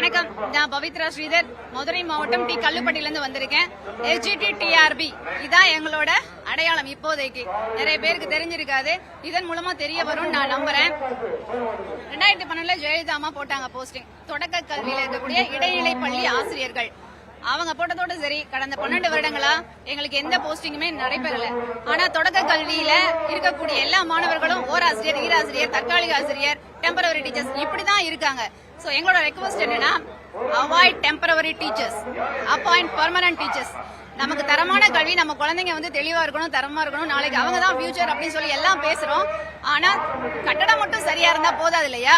வணக்கம். நான் பவித்ரா ஸ்ரீதர். மதுரை மாவட்டம் டி. கல்லுப்பட்டியிலிருந்து வந்திருக்கேன். எஸ்ஜிடி டிஆர்பி இதான் எங்களோட அடையாளம் இப்போதைக்கு. நிறைய பேருக்கு தெரிஞ்சிருக்காது. இதன் மூலமா தெரிய வரும்னு நான் நம்புறேன். ரெண்டாயிரத்தி பன்னெண்டுல ஜெயலலிதா அம்மா போட்டாங்க போஸ்டிங் தொடக்க கல்வியில இருக்கக்கூடிய இடைநிலை பள்ளி ஆசிரியர்கள். அவங்க போட்டதோட சரி கடந்த பன்னெண்டு வருடங்களா எங்களுக்கு எந்த போஸ்டிங்குமே நடைபெறல. ஆனா தொடக்க கல்வியில இருக்கக்கூடிய எல்லா மாணவர்களும் ஓராசிரியர் ஈராசிரியர் தற்காலிக ஆசிரியர் டெம்பரவரி டீச்சர்ஸ் இப்படிதான் இருக்காங்க. சோ எங்களோட ரெக்வஸ்ட் என்னன்னா avoid temporary teachers appoint permanent teachers நமக்கு தரமான கல்வி நம்ம குழந்தைங்க வந்து தெளிவா இருக்கணும் தரமா இருக்கணும். நாளைக்கு அவங்க தான் ஃபியூச்சர் அப்படின்னு சொல்லி எல்லாம் பேசுறோம். ஆனா கட்டடம் மட்டும் சரியா இருந்தா போதாது இல்லையா?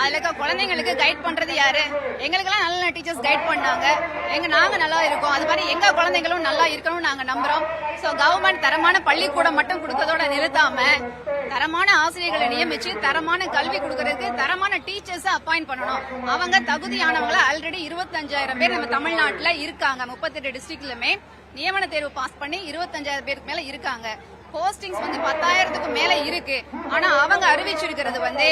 அதுல இருக்க குழந்தைங்களுக்கு கைட் பண்றது யாரு? எங்களுக்கெல்லாம் நல்ல நல்ல டீச்சர்ஸ் கைட் பண்ணாங்க. எங்க நாங்க நல்லா இருக்கோம். அது மாதிரி எங்க குழந்தைங்களும் நல்லா இருக்கணும்னு நாங்க நம்புறோம். சோ கவர்மெண்ட் தரமான பள்ளிக்கூடம் மட்டும் கொடுக்கறதோட நிறுத்தாம தரமான ஆசிரியர்களை நியமிச்சு தரமான கல்வி கொடுக்கறதுக்கு தரமான டீச்சர்ஸ் அப்பாயிண்ட் பண்ணணும். அவங்க தகுதியானவங்களை ஆல்ரெடி இருபத்தஞ்சாயிரம் பேர் நம்ம தமிழ்நாட்டுல இருக்காங்க. முப்பத்தெட்டு டிஸ்ட்ரிக்ட்லுமே நியமன தேர்வு பாஸ் பண்ணி இருபத்தஞ்சாயிரம் பேருக்கு மேல இருக்காங்க. போஸ்டிங்ஸ் வந்து பத்தாயிரத்துக்கு மேல இருக்கு. ஆனா அவங்க அறிவிச்சிருக்கிறது வந்து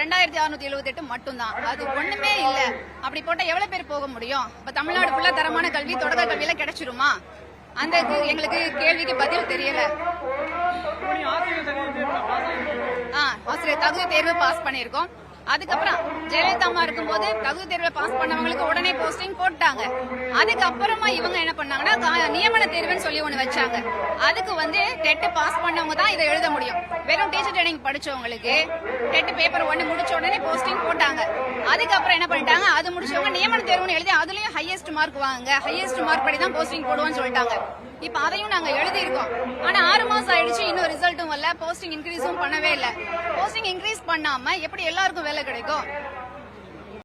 ரெண்டாயிரத்தி அறுநூத்தி எழுபத்தி எட்டு மட்டும்தான். அது ஒண்ணுமே இல்ல. அப்படி போட்டா எவ்வளவு பேர் போக முடியும்? இப்ப தமிழ்நாடு ஃபுல்லா தரமான கல்வி தொடக்க கல்வியில கிடைச்சிருமா? அந்த இது எங்களுக்கு கேள்விக்கு பதில் தெரியல. ஆசிரியர் தகுதி தேர்வு பாஸ் பண்ணியிருக்கோம். அதுக்கப்புறம் ஜெயலலிதா அம்மா இருக்கும்போது தகுதி தேர்வை பாஸ் பண்ணவங்களுக்கு உடனே போஸ்டிங் போட்டாங்க. அதுக்கப்புறமா இவங்க என்ன பண்ணாங்கன்னா நியமன தேர்வுன்னு சொல்லி ஒண்ணு வச்சாங்க. அதுக்கு வந்து டெட் பாஸ் பண்ணவங்க தான் இதை எழுத முடியும். வெறும் டீச்சர் ட்ரைனிங் படிச்சவங்களுக்கு டெட் பேப்பர் ஒன்னு முடிச்ச உடனே போஸ்டிங் போட்டாங்க. அதுக்கப்புறம் என்ன பண்ணிட்டாங்க அது முடிச்சவங்க நியமன தேர்வுன்னு எழுதி அதுலயும் ஹையஸ்ட் மார்க் வாங்க ஹையஸ்ட் மார்க் படி தான் போஸ்டிங் போடுவோம்னு சொல்லிட்டாங்க. இப்ப அதையும் நாங்க எழுதி இருக்கோம் ஆனா ஆறு மாசம் ஆயிடுச்சு இன்னும் ரிசல்ட்டும் வரல போஸ்டிங் இன்க்ரீஸும் பண்ணவே இல்ல. போஸ்டிங் பண்ணாம எப்படி எல்லாருக்கும் வேலை கிடைக்கும்?